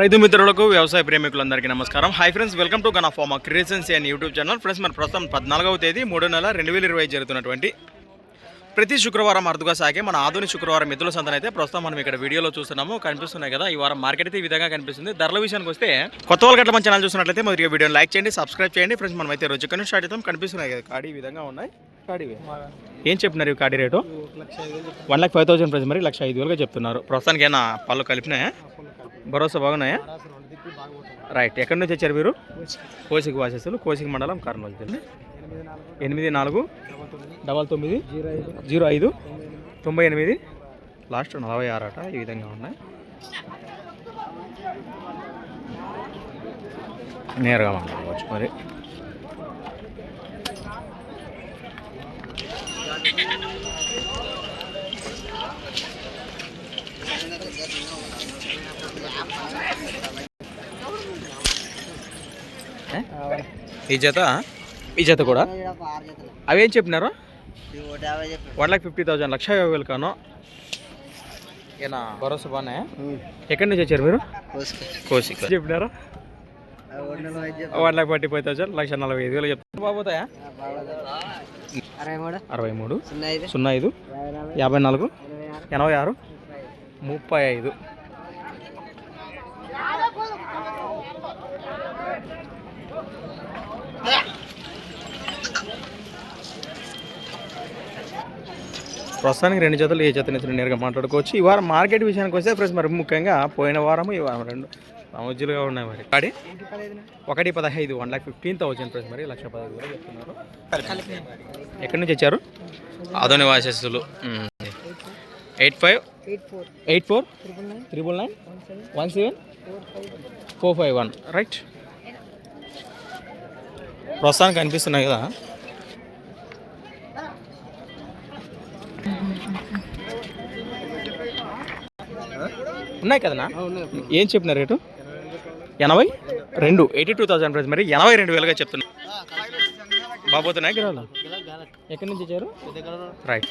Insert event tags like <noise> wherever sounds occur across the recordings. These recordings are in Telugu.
రైతు మిత్రులకు వ్యవసాయ ప్రేమికులందరికీ నమస్కారం. Hi friends welcome to gun pharma creations and YouTube channel friends మన ప్రస్తుతం పద్నాలుగవ తేదీ మూడో నెల రెండు వేల ఇరవై జరుగుతున్నటువంటి ప్రతి శుక్రవారం అరుదుగా సాగే మన ఆధునిక శుక్రవారం మిత్రుల సంతన అయితే ప్రస్తుతం మనం ఇక్కడ వీడియోలో చూస్తున్నాము. కనిపిస్తున్నాయి కదా ఈ వారం మార్కెట్ అయితే ఈ విధంగా కనిపిస్తుంది. ధరల విషయానికి వస్తే కొత్త వాళ్ళ మన ఛానల్ చూసినట్లయితే మొదటిగా వీడియోని లైక్ చేయండి సబ్స్క్రైబ్ చేయండి. ఫ్రెండ్స్ మనం అయితే రోజు కానీ స్టార్ట్ అవుతాం కనిపిస్తున్నాయి కదా కాడి ఈ విధంగా ఉన్నాయి? కాడి ఏం చెప్పినారు ఈ కాడి rate? One lakh five thousand price మరి లక్ష ఐదు వేలుగా చెప్తున్నారు. ప్రస్తుతానికి ఏమైనా పళ్ళు కలిపినాయా? భరోసా బాగున్నాయా? రైట్. ఎక్కడి నుంచి వచ్చారు మీరు? కోసిక వాసేసులు. కోసిక మండలం కర్నూలు తెలుసు ఎనిమిది నాలుగు డబల్ తొమ్మిది జీరో ఐదు తొంభై ఎనిమిది. లాస్ట్ నలభై ఆరు అట. ఈ విధంగా ఉన్నాయి. నేరుగా మాట్లాడవచ్చు మరి ఏ? ఈ జత? ఈ జత కూడా? అవి ఏం చెప్పినారు? వన్ లాక్ ఫిఫ్టీ థౌసండ్ లక్ష యాభై వేలు కాను. ఏనా? భరోసా బాగానే ఎక్కడి నుంచి వచ్చారు మీరు? కోసి చెప్పినారు? One lakh forty five thousand లక్ష నలభై ఐదు వేలు చెప్తారు బాబోతాయా అరవై మూడు. సున్నా ఐదు. యాభై నాలుగు. ఎనభై ఆరు. ముప్పై ఐదు. ప్రస్తుతానికి రెండు జతలు ఏ జత నేరుగా మాట్లాడుకోవచ్చు. ఈ వారం మార్కెట్ విషయానికి వస్తే ఫ్రెండ్స్ మరి ముఖ్యంగా పోయిన వారం ఈ వారం రెండు సమస్యలుగా ఉన్నాయి మరి. కాడి? ఒకటి పదహైదు one lakh fifteen thousand friends మరి లక్ష పదహైదు చెప్తున్నారు. ఎక్కడి నుంచి వచ్చారు? ఆధునిక వాసస్సులు. Eight five eight four. Triple nine. One seven. Four five one. Right. ప్రస్తుతానికి కనిపిస్తున్నాయి కదా? ఉన్నాయి కదనా ఏం చెప్పిన రేటు? ఎనభై? రెండు. Eighty two thousand price. మరి ఎనభై రెండు వేలుగా చెప్తున్నా. బాబోతున్నాయి గిరాలు? ఎక్కడి నుంచి వచ్చారు? Right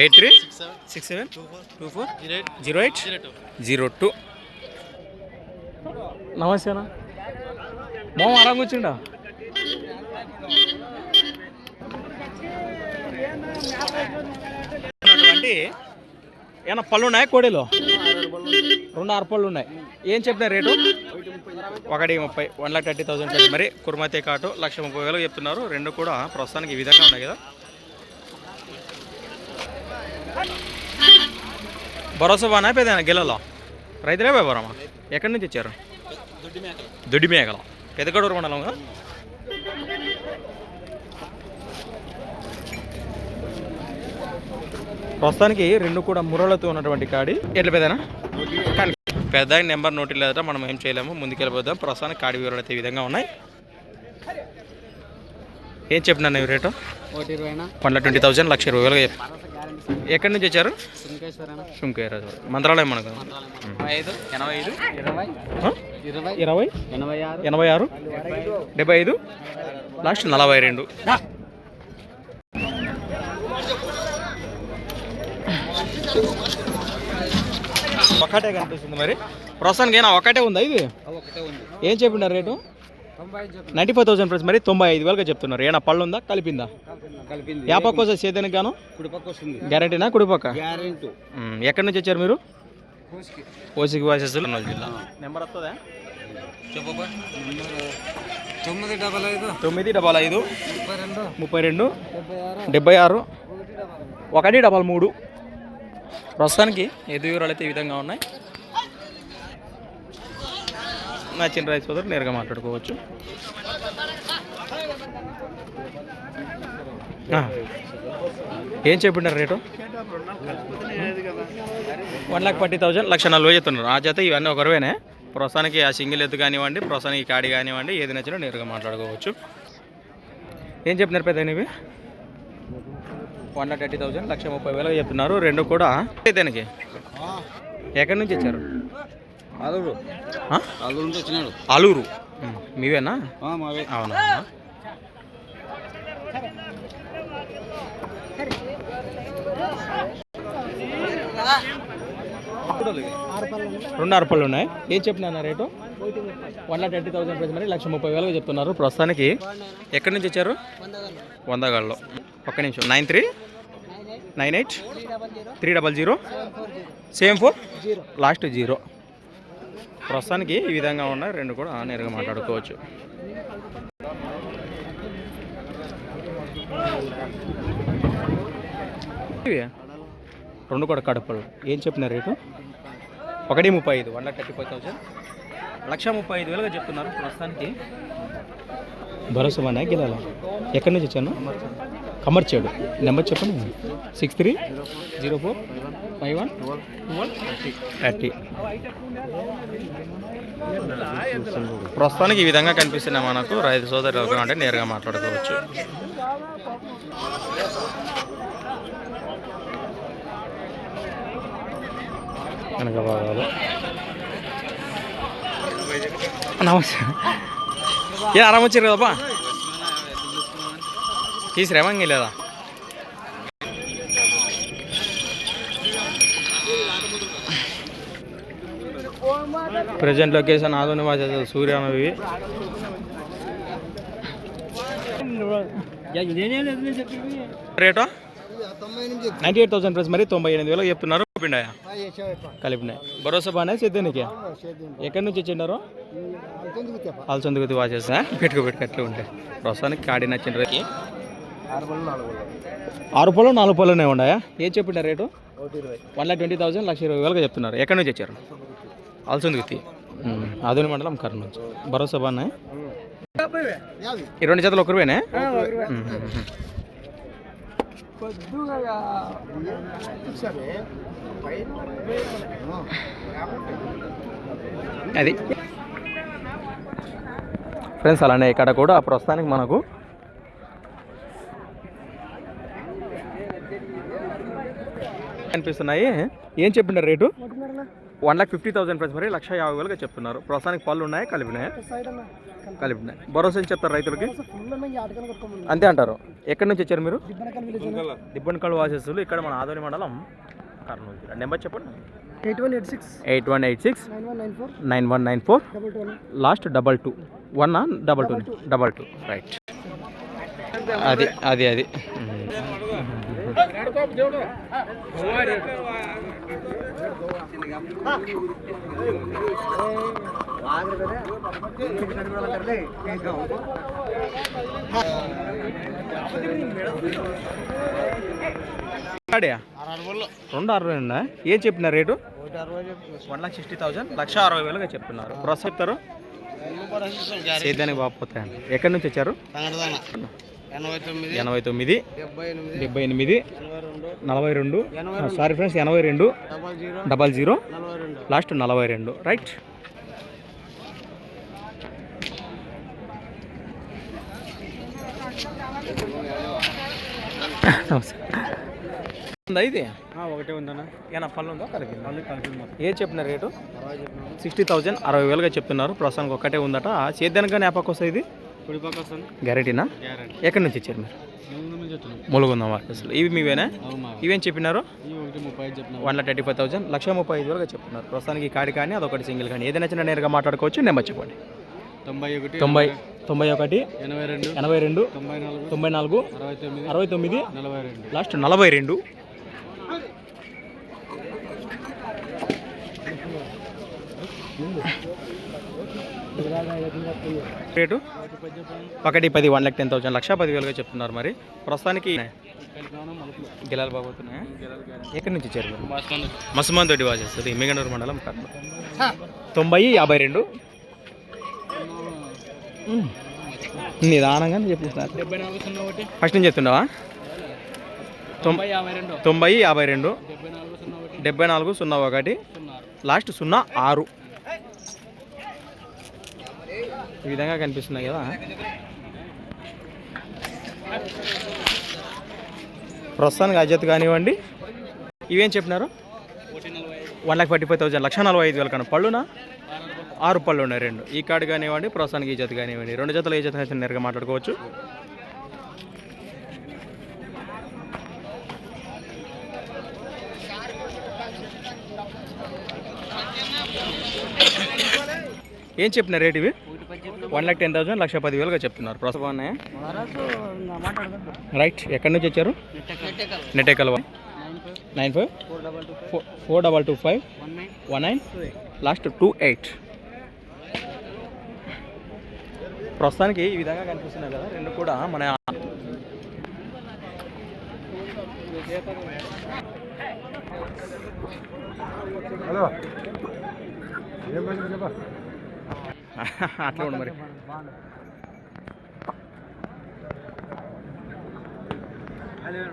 eight three six seven two four zero eight zero two నమస్తేనా మో అలా కూర్చుండా? ఉన్నటువంటి ఏమన్నా పళ్ళు ఉన్నాయా కోడేలో? రెండు ఆరు పళ్ళు ఉన్నాయి. ఏం చెప్పిన రేటు? ఒకటి ముప్పై వన్ లాక్ థర్టీ థౌసండ్ మరి కుర్మతే కాటు లక్ష ముప్పై వేలు చెప్తున్నారు. రెండు కూడా ప్రస్తుతానికి ఈ విధంగా ఉన్నాయి కదా. భరోసా బాగా పెద్ద గిల్లలో రైతులే వ్యాపారమా ఎక్కడి నుంచి వచ్చారు? దొడ్డి మేకల పెద్దగడూరు మండలం కదా? ప్రస్తుతానికి రెండు కూడా మురళతో ఉన్నటువంటి కాడి. ఎట్లా పెద్దనా? కానీ పెద్ద నెంబర్ నోటి లేదట మనం ఏం చేయలేము ముందుకెళ్ళిపోదాం. ప్రస్తుతానికి కాడి వివరాలు అయితే ఈ విధంగా ఉన్నాయి. ఏం చెప్పినా నేను రేటు? వన్ ట్వంటీ థౌసండ్ లక్ష ఇరవై వేలు చెప్పి ఎక్కడి నుంచి వచ్చారు? శుంకేరా మంత్రాలయం మనకు. ఇరవై ఎనభై ఆరు డెబ్బై ఐదు లాస్ట్ నలభై రెండు. ఒకటే కనిపిస్తుంది మరి. ప్రస్తుతానికి ఏనా ఒకటే ఉందా ఇది? ఏం చెప్పినారు rate? Ninety five thousand price మరి తొంభై ఐదు వేలుగా చెప్తున్నారు. ఏనా పళ్ళు ఉందా కలిపిందా కలిపింది. యాపక్క కోసం సేదానికి గాను? కుడిపక్క వస్తుంది. గ్యారంటీనా కుడిపక్క? గ్యారెంటీ. ఎక్కడి నుంచి వచ్చారు మీరు? ఓసికి వాసెస్. జిల్లా. నెంబర్ వస్తుందా? తొమ్మిది డబల్ ఐదు. తొమ్మిది డబల్ ఐదు. ముప్పై రెండు. డెబ్బై ఆరు. ఒకటి డబల్ మూడు. ప్రస్తుతానికి ఎదు వివరాలు అయితే ఈ విధంగా ఉన్నాయి. నచ్చిన రైస్ సోదరు నేరుగా మాట్లాడుకోవచ్చు. ఏం చెప్పిండారు rate? One lakh forty thousand లక్ష నలభై చెప్తున్నారు. ఆ చేత ఇవన్నీ ఒకరివేనే. ప్రస్తుతానికి ఆ సింగిల్ ఎత్తు కానివ్వండి ప్రస్తుతానికి ఈ కాడి కానివ్వండి ఏది నచ్చినా నేరుగా మాట్లాడుకోవచ్చు. ఏం చెప్పినారు పెద్ద ఇవి వన్ లాక్ థర్టీ థౌసండ్ లక్ష ముప్పై వేలు చెప్తున్నారు. రెండు కూడా. దానికి ఎక్కడి నుంచి వచ్చారు ఆలూరు. నుంచి వచ్చినాడు మీవేనా? మావే. అవునా? రెండు ఆరు పళ్ళు ఉన్నాయి. ఏం చెప్తున్నా rate? One lakh twenty thousand price మరి లక్ష ముప్పై వేలుగా చెప్తున్నారు ప్రస్తుతానికి. ఎక్కడి నుంచి వచ్చారు? వందగాళ్ళు. ఒక్క నిమిషం. Nine three? Nine eight? Three double zero? Same four? Last zero. ప్రస్తుతానికి ఈ విధంగా ఉన్నాయి రెండు కూడా నేరుగా మాట్లాడుకోవచ్చు. రెండు కూడా కడపలు. ఏం చెప్పిన రేటు? ఒకటి ముప్పై ఐదు one lakh thirty five thousand. లక్ష ముప్పై ఐదు వేలుగా చెప్తున్నారు ప్రస్తుతానికి. భరోసా మన గిలాల? ఎక్కడి నుంచి వచ్చాను? కమర్చాడు నెంబర్ చెప్పండి. Six three zero four five one thirty ప్రస్తుతానికి ఈ విధంగా కనిపిస్తున్నాయి మనకు రైతు సోదరులు అంటే నేరుగా మాట్లాడుకోవచ్చు. భాగాలు. నమస్తే. ఏ ఆరామ్ వచ్చారు కదప్పా? తీసురేమంగి లేదా ప్రజెంట్ లొకేషన్ ఆధునిక వాచ సూర్యనవి. Rate ninety eight thousand plus మరి తొంభై ఎనిమిది వేలకు చెప్తున్నారు పిండాయా కలిపినాయి. భరోసా బాగానే సేద్యానికి ఎక్కడి నుంచి వచ్చిండారు? అలసందుకు వాచేసా పెట్టుకో పెట్టుకు అట్లా ఉంటాయి ప్రస్తుతానికి కాడి నచ్చిన రేటు ఆరు పళ్ళు నాలుగు పళ్ళునే ఉన్నాయా? ఏం చెప్పిండ rate? One lakh twenty thousand లక్ష ఇరవై వేలుగా చెప్తున్నారు. ఎక్కడి నుంచి వచ్చారు? అలసందుకు ఆధునిక మండలం కర్నూలు నుంచి. భరోసా బాగున్నాయి ఈ రెండు జతలు ఒకరివేనే? అది. ఫ్రెండ్స్ అలానే ఇక్కడ కూడా ప్రస్తుతానికి మనకు కనిపిస్తున్నాయి. ఏం చెప్పిండ్రు rate? One lakh fifty thousand price మరి లక్ష యాభై వేలుగా చెప్తున్నారు. ప్రస్తుతానికి పళ్ళు ఉన్నాయి కలిపినాయి. కలిపినాయి. భరోసా ఏం చెప్తారు రైతులకి? అంతే అంటారు. ఎక్కడి నుంచి వచ్చారు మీరు? దిబ్బనకల్ వాసేస్తులు ఇక్కడ మన ఆదోని మండలం కర్నూలు నెంబర్ చెప్పండి. Eight one eight six. Eight one eight six nine one nine four. Double two one last double two. One double two. Double two. Right అది అది అది. రెండు అరవై ఉందా ఏం చెప్పిన rate? One lakh sixty thousand లక్ష అరవై వేలుగా చెప్తున్నారు ప్రస్తుతం చెప్తారు? సేద్యానికి బాగుపోతాయండి ఎక్కడి నుంచి వచ్చారు? ఎనభై తొమ్మిది. డెబ్బై ఎనిమిది. నలభై రెండు. సారీ ఫ్రెండ్స్ ఎనభై రెండు. Double zero. లాస్ట్ నలభై రెండు. రైట్. ఉందా ఇది? ఒకటే ఉందన్నా. ఏనా పళ్ళు ఉందా? కలిపి ఏ చెప్పిన రేటు? సిక్స్టీ థౌజండ్ అరవై వేలుగా చెప్తున్నారు ప్రస్తుతానికి ఒక్కటే ఉందట. సేద్యానికి జ్ఞాపకం వస్తుంది ఇది? గ్యారెంటీనా? గ్యారెంటీ. ఎక్కడి నుంచి ఇచ్చారు మీరు? ములుగుందాం అసలు ఇవి మీవేనా? ఇవేం చెప్పినారు? One lakh thirty five thousand లక్ష ముప్పై ఐదు వరకు చెప్తున్నారు ప్రస్తుతానికి ఈ కాడి కానీ అదొకటి సింగిల్ కానీ. ఏదైనా చిన్న నేరుగా మాట్లాడుకోవచ్చు నెంబర్ చెప్పండి. తొంభై ఒకటి తొంభై తొంభై ఒకటి ఎనభై రెండు ఎనభై రెండు తొంభై నాలుగు తొంభై నాలుగు అరవై తొమ్మిది అరవై తొమ్మిది నలభై రెండు. లాస్ట్ నలభై రెండు. రేటు? ఒకటి పది వన్ లాక్ టెన్ థౌసండ్. లక్ష పది వేలుగా చెప్తున్నారు మరి. ప్రస్తుతానికి గిలాలు బాగోతున్నాయా ఎక్కడి నుంచి మీరు మసుమాన్ తోటి చేస్తుంది మిగనూరు మండలం కర్నూలు తొంభై యాభై రెండు. ఉమ్. నిదానంగానే చెప్పిస్తున్నారు. ఫస్ట్ నుంచి చెప్తున్నావా? తొంభై యాభై రెండు. డెబ్బై నాలుగు సున్నా ఒకటి. లాస్ట్ సున్నా ఆరు. ఈ విధంగా కనిపిస్తున్నాయి కదా. ప్రస్తుతానికి అజత్ కానివ్వండి. ఇవేం చెప్పినారు? One lakh forty five thousand లక్ష నలభై ఐదు వేల కన్నా. పళ్ళునా? ఆరు పళ్ళు ఉన్నాయి రెండు. ఈ కార్డు కానివ్వండి ప్రస్తుతానికి ఈ జత కానివ్వండి. రెండు జతలు ఏ జత అయితే నేరుగా మాట్లాడుకోవచ్చు. ఏం చెప్పిన రేట్ ఇవి? వన్ లాక్ టెన్ థౌసండ్ లక్ష పదివేలుగా చెప్తున్నారు. ప్రస్తుతం రైట్ ఎక్కడి నుంచి వచ్చారు? Nettekal one nine five? Four double two four double two five? One nine? Last two eight. ప్రస్తుతానికి ఈ విధంగా కనిపిస్తున్నాయి కదా రెండు కూడా మన <laughs> అట్లా ఉండు మరి.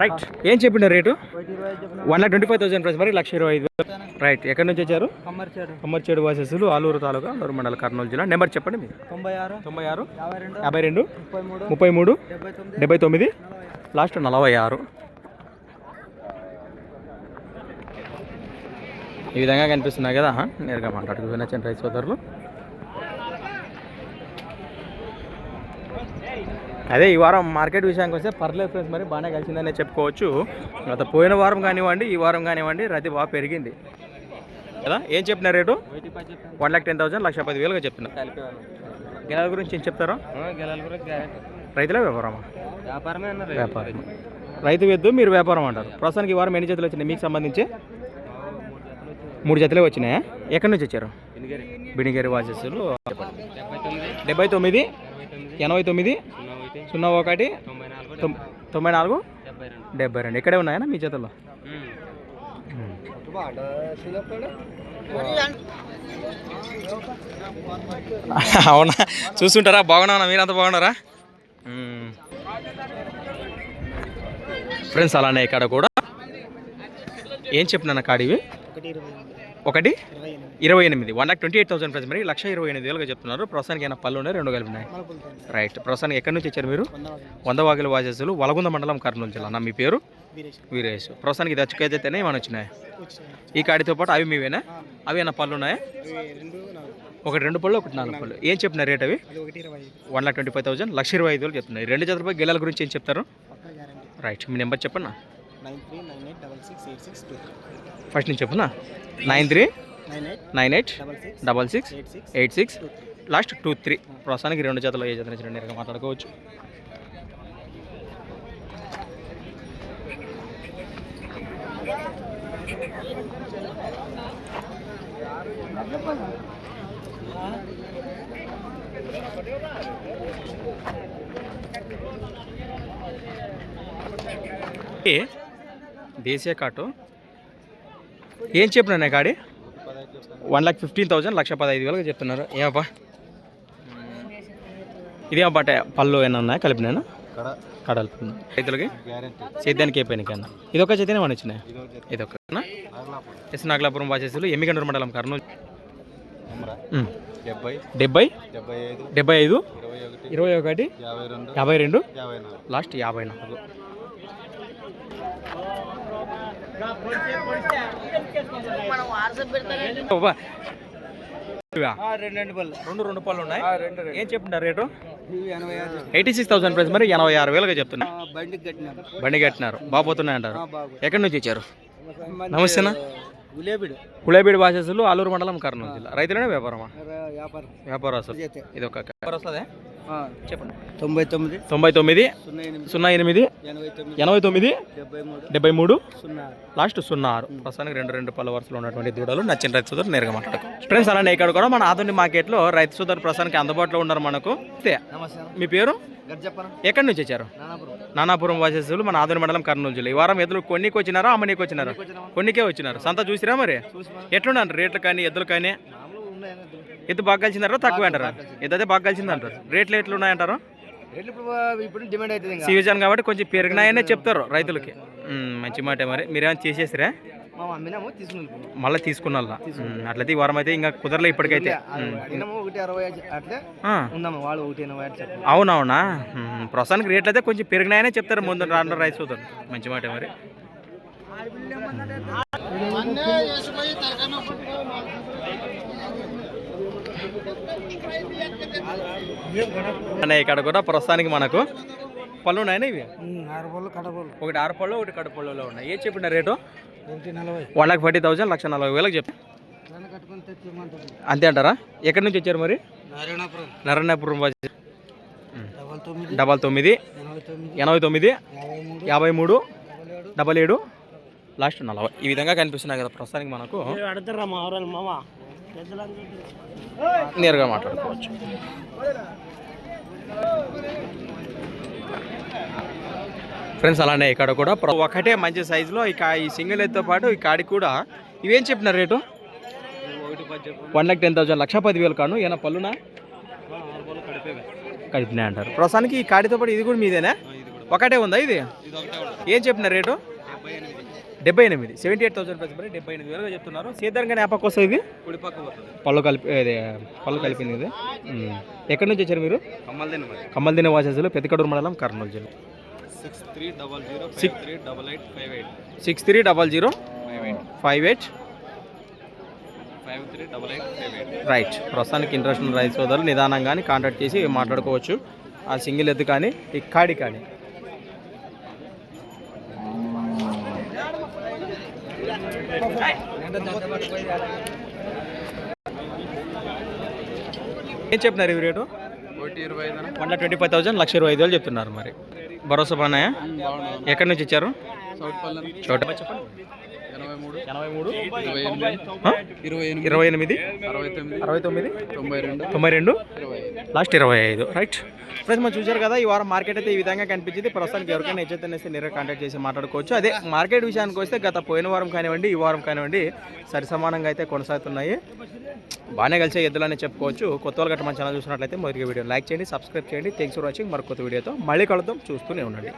రైట్ ఏం చెప్పిండ rate? One lakh twenty five thousand price మరి లక్ష ఇరవై ఐదు రైట్ ఎక్కడి నుంచి వచ్చారు? కమ్మర్చాడు. వాసెస్లు ఆలూరు తాలూకా ఆలూరు మండల కర్నూలు జిల్లా. నెంబర్ చెప్పండి మీరు. తొంభై ఆరు తొంభై ఆరు యాభై రెండు ముప్పై మూడు డెబ్బై తొమ్మిది లాస్ట్ నలభై ఆరు. ఈ విధంగా కనిపిస్తున్నాయి కదా నేరుగా మాట్లాడుకు వినొచ్చండి రైతు సోదరులు. అదే ఈ వారం మార్కెట్ విషయానికి వస్తే పర్లేదు ఫ్రెండ్స్ మరి బాగానే కలిసిందనే చెప్పుకోవచ్చు. గత పోయిన వారం కానివ్వండి ఈ వారం కానివ్వండి రతి బాగా పెరిగింది. కదా? ఏం చెప్పిన rate? One lakh ten thousand లక్ష పది వేలుగా కలిపేవాళ్ళు గెలాల గురించి ఏం చెప్తారా? రైతులే వ్యాపారమా? వ్యాపారం రైతు. వెద్దు మీరు వ్యాపారం అంటారు. ప్రస్తుతానికి ఈ వారం ఎన్ని జతలు వచ్చినాయి మీకు సంబంధించి? మూడు జతలే వచ్చినాయా? ఎక్కడి నుంచి వచ్చారు? బిడిగేరి వాసెస్సులు డెబ్బై తొమ్మిది? ఎనభై తొమ్మిది? సున్నా ఒకటి? తొంభై నాలుగు? డెబ్బై రెండు. ఇక్కడే ఉన్నాయా మీ జతల్లో <laughs> అవునా? చూస్తుంటారా? బాగున్నారా మీరంతా బాగున్నారా? ఫ్రెండ్స్ అలానే ఇక్కడ కూడా. ఏం చెప్పినా కాడివి? ఒకటి ఇరవై ఎనిమిది. One lakh twenty eight thousand price మరి లక్ష ఇరవై ఎనిమిది వేలుగా చెప్తున్నారు. ప్రస్తుతానికి అయినా పళ్ళు ఉన్నాయి? రెండు కలిపి ఉన్నాయి? రైట్ ప్రస్తుతానికి ఎక్కడి నుంచి వచ్చారు మీరు? వంద వాకిల వాజెస్లు వలగుంద మండలం కర్నూలు జిల్లా. నా మీ పేరు? వీరేష్. ప్రస్తుతానికి ఇది వచ్చుకైతేనే ఏమైనా వచ్చినాయి? ఈ కాడితో పాటు అవి మీవేనా? అవి ఏమైనా పళ్ళు ఉన్నాయా? ఒకటి రెండు పళ్ళు ఒకటి నాలుగు పళ్ళు. ఏం చెప్పిన రేట్ అవి? One lakh twenty five thousand లక్ష ఇరవై ఐదు వేలు చెప్తున్నాయి రెండు జతలపై గెలాల గురించి ఏం చెప్తారు? రైట్ మీ నెంబర్ చెప్పండి nine three nine eight double six eight six two. First నుంచి చెప్పునా nine three? Nine eight? Nine eight? Double six? Eight six? Last two three. ప్రస్తుతానికి రెండు జతలు ఏ జత నుంచి నేరుగా మాట్లాడుకోవచ్చు. ఏ? దేశీయ కాటు ఏం చెప్పినా కాడి వన్ లాక్ ఫిఫ్టీన్ థౌసండ్ లక్ష పదహైదు వేలుగా చెప్తున్నారు. ఏమబ్బా ఇదే బట్ట పళ్ళు ఏమన్నా ఉన్నాయా కలిపినా కడలు. రైతులకి? సేద్యానికి అయిపోయినాయి కన్నా ఇది ఒక చేతనే మన వచ్చినాయి ఇది ఒక ఎస్ నాగలాపురం వాసేసులు ఎమ్మిగండూరు మండలం కర్నూలు. డెబ్బై. డెబ్బై? ఐదు. ఇరవై ఒకటి. యాభై రెండు. లాస్ట్ యాభై నాలుగు? రెండు రెండు పళ్ళు ఉన్నాయి. ఏం చెప్తున్నారు rate eighty six thousand price? మరి ఎనభై ఆరు వేలుగా చెప్తున్నా. బండి కట్టినారు. బాగుపోతున్నాయి అంటారు. ఎక్కడి నుంచి వచ్చారు? నమస్తేనా కుళేబీడి భాషలు ఆలూరు మండలం కర్నూలు జిల్లా. రైతులనే వ్యాపారమా? వ్యాపారం. వ్యాపారస్తులు. ఇది ఒక వ్యాపారం వస్తుందే చెప్పండి. తొంభై తొమ్మిది తొంభై తొమ్మిది సున్నా ఎనిమిది ఎనభై తొమ్మిది డెబ్బై మూడు లాస్ట్ సున్నా ఆరు. ప్రస్తుతానికి రెండు రెండు పళ్ళ వరుసలో ఉన్నటువంటి దూడలు నచ్చిన రైతు సోదరు నేరుగా మాట్లాడుకో ఫ్రెండ్స్ అలానే ఇక్కడ కూడా మన ఆధునిక మార్కెట్లో రైతు సోదరు ప్రస్తుతానికి అందుబాటులో ఉన్నారు మనకు. మీ పేరు? ఎక్కడి నుంచి వచ్చారు? నానాపురం. నానాపురం వాసేసులు మన ఆధునిక మండలం కర్నూలు జిల్లా. ఈ వారం ఎద్దులు కొన్నికి వచ్చినారా అమ్మనికి వచ్చినారా? కొన్నికే వచ్చినారు. సంత చూసిరా మరి? ఎట్లున్నారు రేట్లు కానీ ఎద్దులు కానీ? ఎద్దు బాగా కలిసిందారా తక్కువ అంటారా? ఎద్దు అయితే బాగా కలిసింది అంటారు రేట్లు ఎట్లు ఉన్నాయంటారు? ఇప్పుడు డిమాండ్ అవుతుంది సీజన్ కాబట్టి కొంచెం పెరిగినాయనే చెప్తారు రైతులకి. మంచి మాట మరి. మీరేమైనా చేసేసిరా? మా అమ్మినాము తీసుకుని మళ్ళీ తీసుకున్నాళ్ళ? అట్లయితే ఈ వారం అయితే ఇంకా కుదరలే ఇప్పటికైతే. అవునవునా? ప్రస్తుతానికి రేట్లు అయితే కొంచెం పెరిగినాయనే చెప్తారు ముందు రాను రైతు చూద్దాం మంచి మాట మరి. అనే ఇక్కడ కూడా ప్రస్తుతానికి మనకు పళ్ళు ఉన్నాయని ఇవి? ఒకటి ఆరు పళ్ళు ఒకటి కడు పళ్ళులో ఉన్నాయి. ఏ చెప్పిన rate? One lakh forty thousand లక్ష నలభై వేలకు చెప్పి. అంతే అంటారా? ఎక్కడి నుంచి వచ్చారు మరి? నారాయణపురం. డబల్ తొమ్మిది. ఎనభై తొమ్మిది. యాభై మూడు డబల్ ఏడు. లాస్ట్ నలభై. ఈ విధంగా కనిపిస్తున్నాయి కదా ప్రస్తుతానికి మనకు. నేరుగా మాట్లాడుకోవచ్చు. ఫ్రెండ్స్ అలానే ఇక్కడ కూడా ప్ర- ఒకటే మంచి సైజులో ఈ కా ఈ సింగిల్ ఎత్తో పాటు ఈ కాడికి కూడా. ఇవేం చెప్పినారు rate? One lakh ten thousand లక్ష పదివేలు కాను. ఏమైనా పళ్ళునా? కడిపినాయి అంటారు. ప్రస్తుతానికి ఈ కాడితో పాటు ఇది కూడా మీదేనా? ఒకటే ఉందా ఇది? ఏం చెప్పినారు రేటు? డెబ్బై ఎనిమిది సెవెంటీ ఎయిట్ థౌసండ్ రూపీస్ మరి డెబ్బై ఎనిమిది వేలుగా చెప్తున్నారు. సీతారంగా జ్ఞాపకం వస్తుంది ఇది? పళ్ళు కలిపి ఇది పళ్ళు కలిపింది ఇది. ఎక్కడి నుంచి వచ్చారు మీరు? కమ్మల్దిన వాసెస్లో పెద్దకడూరు మండలం కర్నూలు జిల్లా. Six three double zero six three double eight five eight six three double zero five eight. Five eight. Right ప్రస్తుతానికి ఇంట్రెస్ట్ ఉన్న రైతు సోదరులు నిదానంగానే కాంటాక్ట్ చేసి మాట్లాడుకోవచ్చు. ఆ సింగిల్ ఎత్తు కానీ ఈ కాడి కానీ. ఏం చెప్పినారు ఇవి rate? One lakh twenty five thousand లక్ష ఇరవై ఐదు వేలు చెప్తున్నారు మరి. భరోసా బాగున్నాయా? బాగున్నాను ఎక్కడి నుంచి ఇచ్చారు చోట ఎనభై మూడు. ఇరవై ఎనిమిది. అరవై తొమ్మిది. తొంభై రెండు. లాస్ట్ ఇరవై ఐదు. రైట్. ఫ్రెండ్స్ మనం చూశారు కదా ఈ వారం మార్కెట్ అయితే ఈ విధంగా కనిపించింది. ప్రస్తుతానికి ఎవరికైనా హెచ్చరిస్తే నేరుగా కాంటాక్ట్ చేసి మాట్లాడుకోవచ్చు. అదే మార్కెట్ విషయానికి వస్తే గత పోయిన వారం కానివ్వండి ఈ వారం కానివ్వండి సరి సమానంగా అయితే కొనసాగుతున్నాయి. బాగానే కలిసే ఎద్దులని చెప్పుకోవచ్చు. కొత్త వాళ్ళు గట్ట మన ఛానల్ చూసినట్లయితే మొదటి వీడియో లైక్ చేయండి సబ్స్క్రైబ్ చేయండి. థ్యాంక్స్ ఫర్ వాచింగ్ మరొక కొత్త వీడియోతో మళ్ళీ కలుద్దాం. చూస్తూనే ఉండండి.